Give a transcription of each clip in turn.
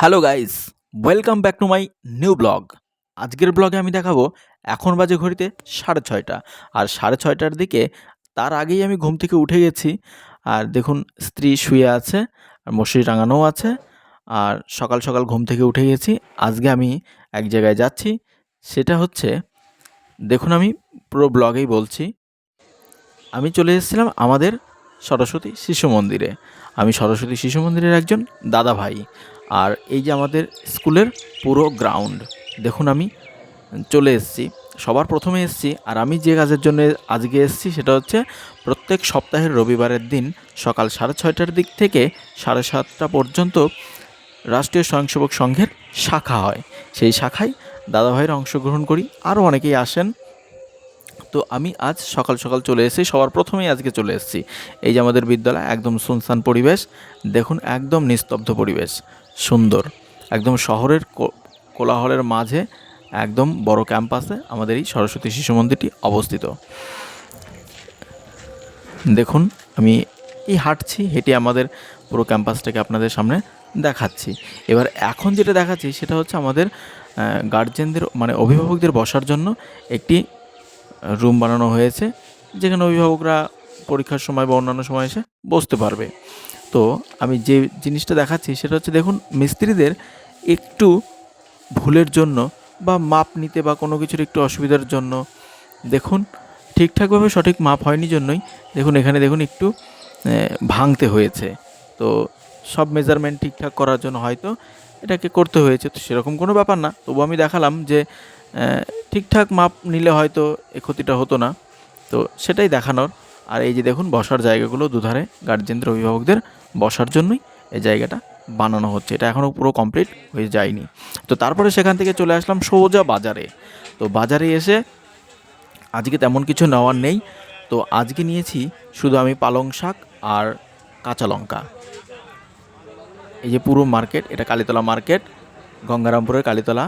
Hello guys, welcome back to my new blog. আজকের ব্লগে আমি দেখাবো এখন বাজে ঘড়িতে সাড়ে ছয়টা। আর সাড়ে ছয়টার দিকে তার আগেই আমি ঘুম থেকে উঠে গেছি। আর দেখুন, স্ত্রী শুয়ে আছে, আর মশারি টাঙানোও আছে, আর সকাল সকাল ঘুম থেকে উঠে গেছি। আজকে আমি এক জায়গায় যাচ্ছি, সেটা হচ্ছে, দেখুন আমি পুরো ব্লগেই বলছি, আমি চলে এসেছিলাম আমাদের সরস্বতী শিশু মন্দিরে। আমি সরস্বতী শিশু মন্দিরের একজন দাদা ভাই আর এই যে আমাদের স্কুলের পুরো গ্রাউন্ড দেখুন আমি চলে এসেছি। সবার প্রথমে এসেছি আর আমি যে কাজের জন্য আজকে এসেছি সেটা হচ্ছে প্রত্যেক সপ্তাহের রবিবারের দিন সকাল সাড়ে ছয়টার দিক থেকে সাড়ে সাতটা পর্যন্ত রাষ্ট্রীয় স্বয়ংসেবক সংঘের শাখা হয়। সেই শাখায় দাদাভাইয়ের অংশগ্রহণ করি। আরও অনেকেই আসেন। তো আমি আজ সকাল সকাল চলে এসেছি। সবার প্রথমেই আজকে চলে এসেছি। এই যে আমাদের বিদ্যালয়, একদম সুনসান পরিবেশ। দেখুন, একদম নিস্তব্ধ পরিবেশ। সুন্দর। একদম শহরের কোলাহলের মাঝে একদম বড় ক্যাম্পাসে আমাদের এই সরস্বতী শিশু মন্দিরটি অবস্থিত। দেখুন, আমি এই হাঁটছি, হেঁটে আমাদের পুরো ক্যাম্পাসটাকে আপনাদের সামনে দেখাচ্ছি। এবার এখন যেটা দেখাচ্ছি, সেটা হচ্ছে আমাদের গার্জেনদের মানে অভিভাবকদের বসার জন্য একটি রুম বানানো হয়েছে, যেখানে অভিভাবকরা পরীক্ষার সময় বা অন্যান্য সময় এসে বসতে পারবে। তো আমি যে জিনিসটা দেখাচ্ছি সেটা হচ্ছে দেখুন, মিস্ত্রিদের একটু ভুলের জন্য বা মাপ নিতে বা কোনো কিছুর একটু অসুবিধার জন্য, দেখুন, ঠিকঠাকভাবে সঠিক মাপ হয়নি জন্যই দেখুন, এখানে দেখুন একটু ভাঙতে হয়েছে। তো সব মেজারমেন্ট ঠিকঠাক করার জন্য হয়তো এটাকে করতে হয়েছে। তো সেরকম কোনো ব্যাপার না। তবু আমি দেখালাম যে ঠিকঠাক মাপ নিলে হয়তো এ ক্ষতিটা হতো না। তো সেটাই দেখানোর। আর এই যে দেখুন, বসার জায়গাগুলো দুধারে গার্জেনদের, অভিভাবকদের বসার জন্যই এই জায়গাটা বানানো হচ্ছে। এটা এখনও পুরো কমপ্লিট হয়ে যায়নি। তো তারপরে সেখান থেকে চলে আসলাম সোজা বাজারে। তো বাজারে এসে আজকে তেমন কিছু নেওয়ার নেই। তো আজকে নিয়েছি শুধু আমি পালং শাক আর কাঁচা লঙ্কা। এই যে পুরো মার্কেট, এটা কালীতলা মার্কেট, গঙ্গারামপুরের কালীতলা।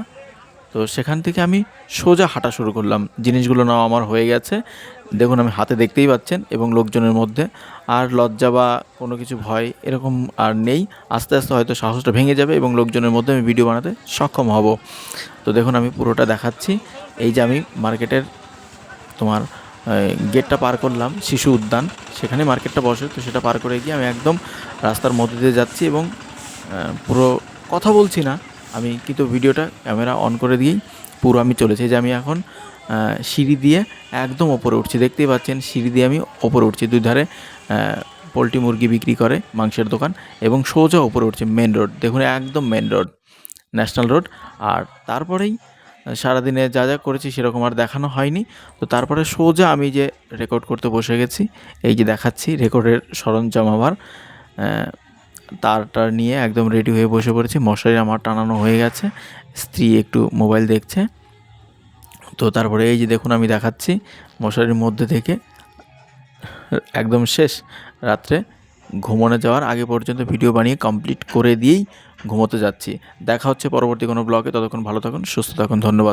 তো সেখান থেকে আমি সোজা হাঁটা শুরু করলাম। জিনিসগুলো নেওয়া আমার হয়ে গেছে। দেখুন, আমি হাতে দেখতেই পাচ্ছেন এবং লোকজনের মধ্যে। আর লজ্জা বা কোনো কিছু ভয় এরকম আর নেই। আস্তে আস্তে হয়তো সাহসটা ভেঙে যাবে এবং লোকজনের মধ্যে আমি ভিডিও বানাতে সক্ষম হব। তো দেখুন, আমি পুরোটা দেখাচ্ছি। এই যে আমি মার্কেটের তোমার গেটটা পার করলাম, শিশু উদ্যান। সেখানে মার্কেটটা বসে, তো সেটা পার করে গিয়ে আমি একদম রাস্তার মধ্যে দিয়ে যাচ্ছি এবং পুরো কথা বলছি না। আমি কিন্তু ভিডিওটা ক্যামেরা অন করে দিয়েই পুরো আমি চলেছি। যে আমি এখন সিঁড়ি দিয়ে একদম ওপরে উঠছি। দেখতেই পাচ্ছেন সিঁড়ি দিয়ে আমি ওপরে উঠছি। দুই ধারে পোলট্রি মুরগি বিক্রি করে মাংসের দোকান এবং সোজা ওপরে উঠছে মেন রোড। দেখুন একদম মেন রোড ন্যাশনাল রোড। আর তারপরেই সারাদিনে যা যা করেছি সেরকম আর দেখানো হয়নি। তো তারপরে সোজা আমি যে রেকর্ড করতে বসে গেছি এই যে দেখাচ্ছি রেকর্ডের সরঞ্জাম আহ, তারটা নিয়ে একদম রেডি হয়ে বসে পড়েছি। মশারি আমার টানানো হয়ে গেছে। স্ত্রী একটু মোবাইল দেখছে। তো তারপরে এই যে দেখুন আমি দেখাচ্ছি মশারির মধ্যে থেকে। একদম শেষ রাত্রে ঘুমোনো যাওয়ার আগে পর্যন্ত ভিডিও বানিয়ে কমপ্লিট করে দিয়েই ঘুমোতে যাচ্ছি। দেখা হচ্ছে পরবর্তী কোনো ব্লগে ততক্ষণ ভালো থাকুন, সুস্থ থাকুন, ধন্যবাদ।